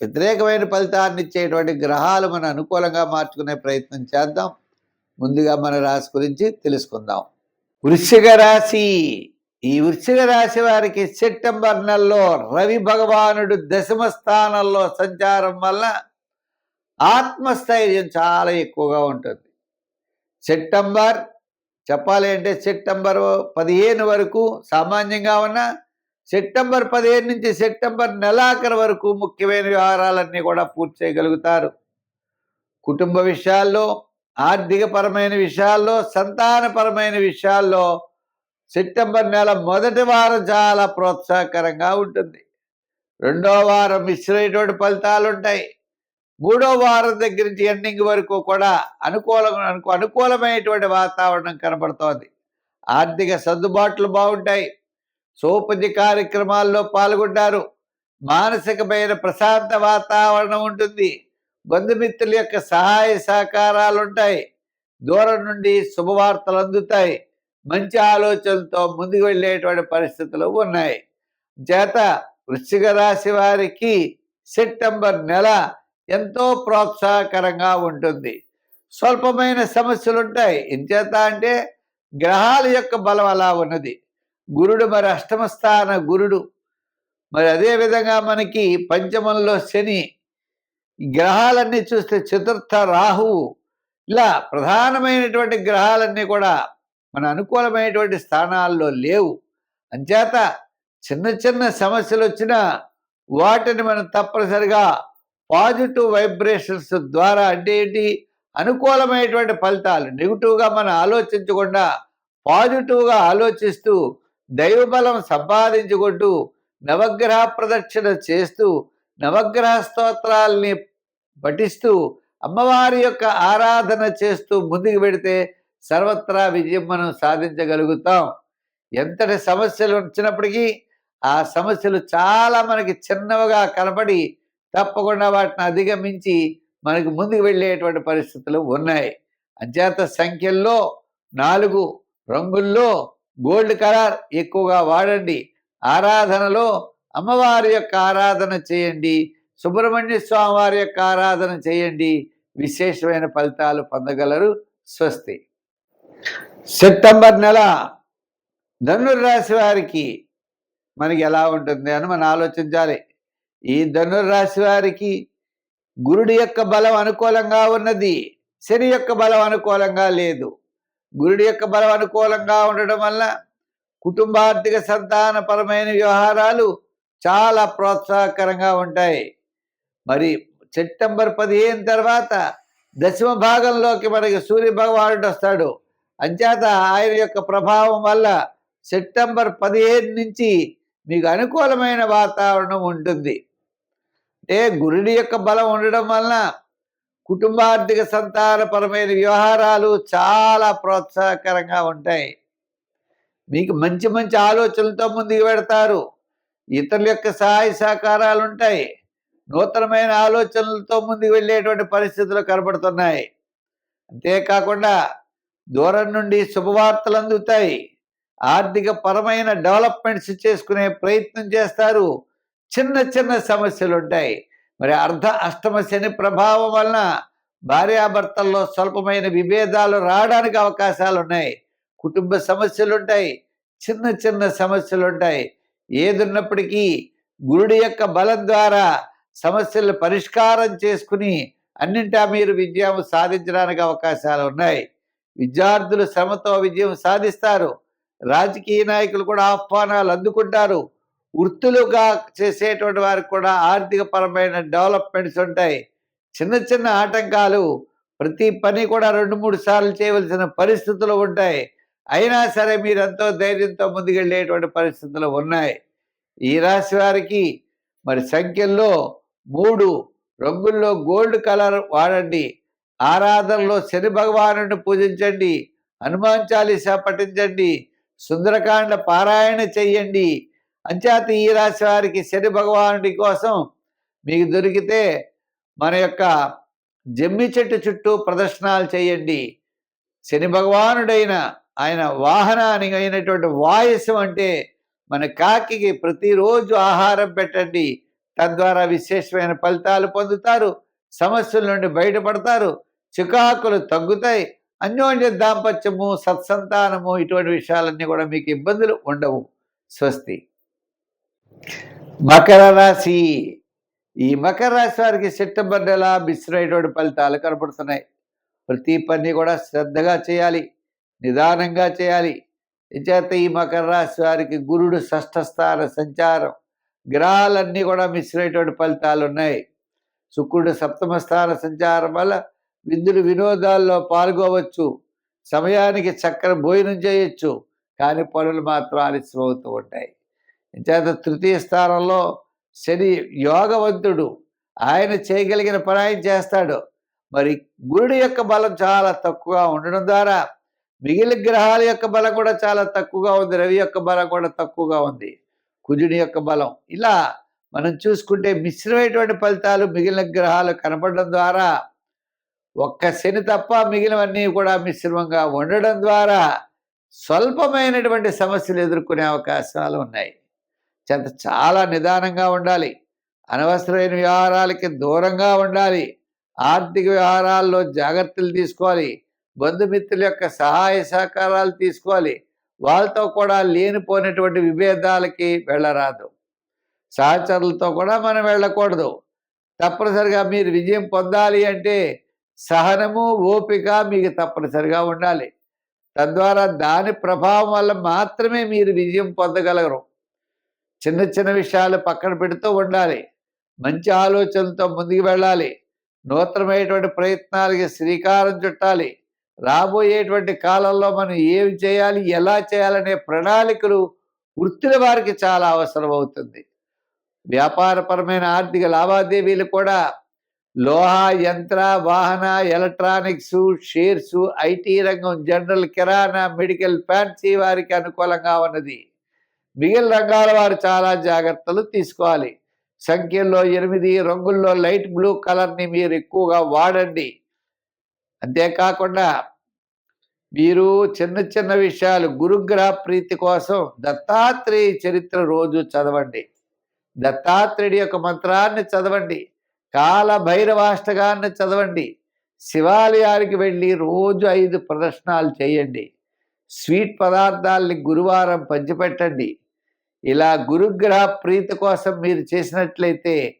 వ్యతిరేకమైన ఫలితాన్ని ఇచ్చేటువంటి గ్రహాలు మన అనుకూలంగా మార్చుకునే ప్రయత్నం చేద్దాం. ముందుగా మన రాశి గురించి తెలుసుకుందాం. వృశ్చిక రాశి. ఈ వృశ్చిక రాశి వారికి సెప్టెంబర్ నెలలో రవి భగవానుడు దశమ స్థానంలో సంచారం వల్ల ఆత్మస్థైర్యం చాలా ఎక్కువగా ఉంటుంది. సెప్టెంబర్ చెప్పాలి అంటే సెప్టెంబర్ పదిహేను వరకు సామాన్యంగా ఉన్న సెప్టెంబర్ పదిహేను నుంచి సెప్టెంబర్ నెలాఖరు వరకు ముఖ్యమైన వ్యవహారాలన్నీ కూడా పూర్తి చేయగలుగుతారు. కుటుంబ విషయాల్లో ఆర్థికపరమైన విషయాల్లో సంతానపరమైన విషయాల్లో సెప్టెంబర్ నెల మొదటి వారం చాలా ప్రోత్సాహకరంగా ఉంటుంది. రెండో వారం మిశ్రమైనటువంటి ఫలితాలు ఉంటాయి. మూడో వారం దగ్గర నుంచి ఎండింగ్ వరకు కూడా అనుకూలం అనుకూలమైనటువంటి వాతావరణం కనబడుతోంది ఆర్థిక సర్దుబాట్లు బాగుంటాయి. సోపతి కార్యక్రమాల్లో పాల్గొంటారు. మానసికమైన ప్రశాంత వాతావరణం ఉంటుంది. బంధుమిత్రుల యొక్క సహాయ సహకారాలు ఉంటాయి దూరం నుండి శుభవార్తలు అందుతాయి. మంచి ఆలోచనలతో ముందుకు వెళ్ళేటువంటి పరిస్థితులు ఉన్నాయి. చేత వృశ్చిక రాశి వారికి సెప్టెంబర్ నెల ఎంతో ప్రోత్సాహకరంగా ఉంటుంది. స్వల్పమైన సమస్యలు ఉంటాయి ఇంచేత అంటే గ్రహాల యొక్క బలం అలా ఉన్నది. గురుడు మరి అష్టమ స్థాన గురుడు. మరి అదేవిధంగా మనకి పంచమంలో శని గ్రహాలన్నీ చూస్తే చతుర్థ రాహువు. ఇలా ప్రధానమైనటువంటి గ్రహాలన్నీ కూడా మన అనుకూలమైనటువంటి స్థానాల్లో లేవు. అంచేత చిన్న చిన్న సమస్యలు వచ్చినా వాటిని మనం తప్పనిసరిగా పాజిటివ్ వైబ్రేషన్స్ ద్వారా అంటే ఏంటి? అనుకూలమైనటువంటి ఫలితాలు నెగిటివ్గా మనం ఆలోచించకుండా పాజిటివ్గా ఆలోచిస్తూ దైవబలం సంపాదించుకుంటూ నవగ్రహ ప్రదక్షిణ చేస్తూ నవగ్రహ స్తోత్రాల్ని పఠిస్తూ అమ్మవారి యొక్క ఆరాధన చేస్తూ ముందుకు పెడితే సర్వత్రా విజయం మనం సాధించగలుగుతాం. ఎంతటి సమస్యలు వచ్చినప్పటికీ ఆ సమస్యలు చాలా మనకి చిన్నవిగా కనపడి తప్పకుండా వాటిని అధిగమించి మనకు ముందుకు వెళ్ళేటువంటి పరిస్థితులు ఉన్నాయి. అంచేత సంఖ్యల్లో నాలుగు రంగుల్లో గోల్డ్ కలర్ ఎక్కువగా వాడండి. ఆరాధనలో అమ్మవారి యొక్క ఆరాధన చేయండి. సుబ్రహ్మణ్య స్వామి వారి యొక్క ఆరాధన చేయండి. విశేషమైన ఫలితాలు పొందగలరు. స్వస్తి. సెప్టెంబర్ నెల ధనుర్రాశి వారికి మనకి ఎలా ఉంటుంది అని మనం ఆలోచించాలి. ఈ ధనుర్రాశి వారికి గురుడి యొక్క బలం అనుకూలంగా ఉన్నది. శని యొక్క బలం అనుకూలంగా లేదు. గురుడి యొక్క బలం అనుకూలంగా ఉండడం వల్ల కుటుంబార్థిక సంతానపరమైన వ్యవహారాలు చాలా ప్రోత్సాహకరంగా ఉంటాయి. మరి సెప్టెంబర్ పదిహేను తర్వాత దశమ భాగంలోకి మనకి సూర్య భగవానుడు వస్తాడు. అంచేత ఆయన యొక్క ప్రభావం వల్ల సెప్టెంబర్ పదిహేను నుంచి మీకు అనుకూలమైన వాతావరణం ఉంటుంది. అంటే గురుడి యొక్క బలం ఉండడం వలన కుటుంబార్థిక సంతానపరమైన వ్యవహారాలు చాలా ప్రోత్సాహకరంగా ఉంటాయి. మీకు మంచి మంచి ఆలోచనలతో ముందుకు పెడతారు ఇతరుల యొక్క సహాయ సహకారాలు ఉంటాయి. నూతనమైన ఆలోచనలతో ముందుకు వెళ్ళేటువంటి పరిస్థితులు కనబడుతున్నాయి. అంతేకాకుండా దూరం నుండి శుభవార్తలు అందుతాయి. ఆర్థిక పరమైన డెవలప్మెంట్స్ చేసుకునే ప్రయత్నం చేస్తారు. చిన్న చిన్న సమస్యలు ఉంటాయి. మరి అర్ధ అష్టమ శని ప్రభావం వలన భార్యాభర్తల్లో స్వల్పమైన విభేదాలు రావడానికి అవకాశాలు ఉన్నాయి కుటుంబ సమస్యలు ఉంటాయి చిన్న చిన్న సమస్యలు ఉంటాయి ఏదున్నప్పటికీ గురుడి యొక్క బలం ద్వారా సమస్యలు పరిష్కారం చేసుకుని అన్నింటా మీరు విజయం సాధించడానికి అవకాశాలు ఉన్నాయి విద్యార్థులు శ్రమతో విజయం సాధిస్తారు. రాజకీయ నాయకులు కూడా ఆహ్వానాలు అందుకుంటారు. వృత్తులుగా చేసేటువంటి వారికి కూడా ఆర్థిక పరమైన డెవలప్మెంట్స్ ఉంటాయి. చిన్న చిన్న ఆటంకాలు ప్రతి పని కూడా రెండు మూడు సార్లు చేయవలసిన పరిస్థితులు ఉంటాయి. అయినా సరే మీరు ఎంతో ధైర్యంతో ముందుకెళ్ళేటువంటి పరిస్థితులు ఉన్నాయి. ఈ రాశి వారికి మరి సంఖ్యల్లో మూడు రంగుల్లో గోల్డ్ కలర్ వాడండి. ఆరాధనలో శని భగవాను పూజించండి. హనుమాన్ చాలీసా పఠించండి. సుందరకాండ పారాయణ చెయ్యండి. అంచేత ఈ రాశి వారికి శని భగవానుడి కోసం మీకు దొరికితే మన యొక్క జమ్మి చెట్టు చుట్టూ ప్రదర్శనలు చేయండి. శని భగవానుడైన ఆయన వాహనానికి అయినటువంటి వాయసం అంటే మన కాకి ప్రతిరోజు ఆహారం పెట్టండి. తద్వారా విశేషమైన ఫలితాలు పొందుతారు. సమస్యల నుండి బయటపడతారు. చికాకులు తగ్గుతాయి. అన్యోన్య దాంపత్యము సత్సంతానము ఇటువంటి విషయాలన్నీ కూడా మీకు ఇబ్బందులు ఉండవు. స్వస్తి. మకర రాశి. ఈ మకర రాశి వారికి సెప్టెంబర్ నెల మిశ్రమైనటువంటి ఫలితాలు కనపడుతున్నాయి. ప్రతి పని కూడా శ్రద్ధగా చేయాలి. నిదానంగా చేయాలి. చేత ఈ మకర రాశి వారికి గురుడు షష్ఠ స్థాన సంచారం. గ్రహాలన్నీ కూడా మిశ్రమైనటువంటి ఫలితాలు ఉన్నాయి. శుక్రుడు సప్తమ స్థాన సంచారం వల్ల విందులు వినోదాల్లో పాల్గొవచ్చు. సమయానికి చక్కని భోజనం చేయొచ్చు. కానీ పనులు మాత్రం ఆలస్యం అవుతూ ఉంటాయి. చేత తృతీయ స్థానంలో శని యోగవంతుడు. ఆయన చేయగలిగిన పని ఆయన చేస్తాడు. మరి గురుడి యొక్క బలం చాలా తక్కువగా ఉండడం ద్వారా మిగిలిన గ్రహాల యొక్క బలం కూడా చాలా తక్కువగా ఉంది. రవి యొక్క బలం కూడా తక్కువగా ఉంది. కుజుడి యొక్క బలం. ఇలా మనం చూసుకుంటే మిశ్రమైనటువంటి ఫలితాలు మిగిలిన గ్రహాలు కనపడడం ద్వారా ఒక్క శని తప్ప మిగిలినవన్నీ కూడా మిశ్రమంగా ఉండడం ద్వారా స్వల్పమైనటువంటి సమస్యలు ఎదుర్కొనే అవకాశాలు ఉన్నాయి. చెంత చాలా నిదానంగా ఉండాలి. అనవసరమైన వ్యవహారాలకి దూరంగా ఉండాలి. ఆర్థిక వ్యవహారాల్లో జాగ్రత్తలు తీసుకోవాలి. బంధుమిత్రుల యొక్క సహాయ సహకారాలు తీసుకోవాలి. వాళ్ళతో కూడా లేనిపోయినటువంటి విభేదాలకి వెళ్ళరాదు. సహచరులతో కూడా మనం వెళ్ళకూడదు. తప్పనిసరిగా మీరు విజయం పొందాలి అంటే సహనము ఓపిక మీకు తప్పనిసరిగా ఉండాలి. తద్వారా దాని ప్రభావం వల్ల మాత్రమే మీరు విజయం పొందగలరు. చిన్న చిన్న విషయాలు పక్కన పెడుతూ ఉండాలి. మంచి ఆలోచనలతో ముందుకు వెళ్ళాలి. నూతనమైనటువంటి ప్రయత్నాలకి శ్రీకారం చుట్టాలి. రాబోయేటువంటి కాలంలో మనం ఏమి చేయాలి ఎలా చేయాలనే ప్రణాళికలు వృత్తుల వారికి చాలా అవసరం అవుతుంది వ్యాపారపరమైన ఆర్థిక లావాదేవీలు కూడా లోహ యంత్ర వాహన ఎలక్ట్రానిక్స్ షేర్స్ ఐటీ రంగం జనరల్ కిరాణా మెడికల్ ఫ్యాన్సీ వారికి అనుకూలంగా ఉన్నది. మిగిలిన రంగాల వారు చాలా జాగ్రత్తలు తీసుకోవాలి. సంఖ్యల్లో ఎనిమిది రంగుల్లో లైట్ బ్లూ కలర్ని మీరు ఎక్కువగా వాడండి. అంతేకాకుండా మీరు చిన్న చిన్న విషయాలు గురుగ్రహ ప్రీతి కోసం దత్తాత్రేయ చరిత్ర రోజు చదవండి. దత్తాత్రేయుడి యొక్క మంత్రాన్ని చదవండి. కాల భైరవాష్టగాన్ని చదవండి. శివాలయానికి వెళ్ళి రోజు ఐదు ప్రదర్శనాలు చేయండి. స్వీట్ పదార్థాలని గురువారం పంచిపెట్టండి. ఇలా గురుగ్రహ ప్రీతి కోసం మీరు చేసినట్లయితే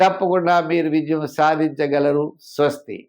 తప్పకుండా మీరు విజయం సాధించగలరు. స్వస్తి.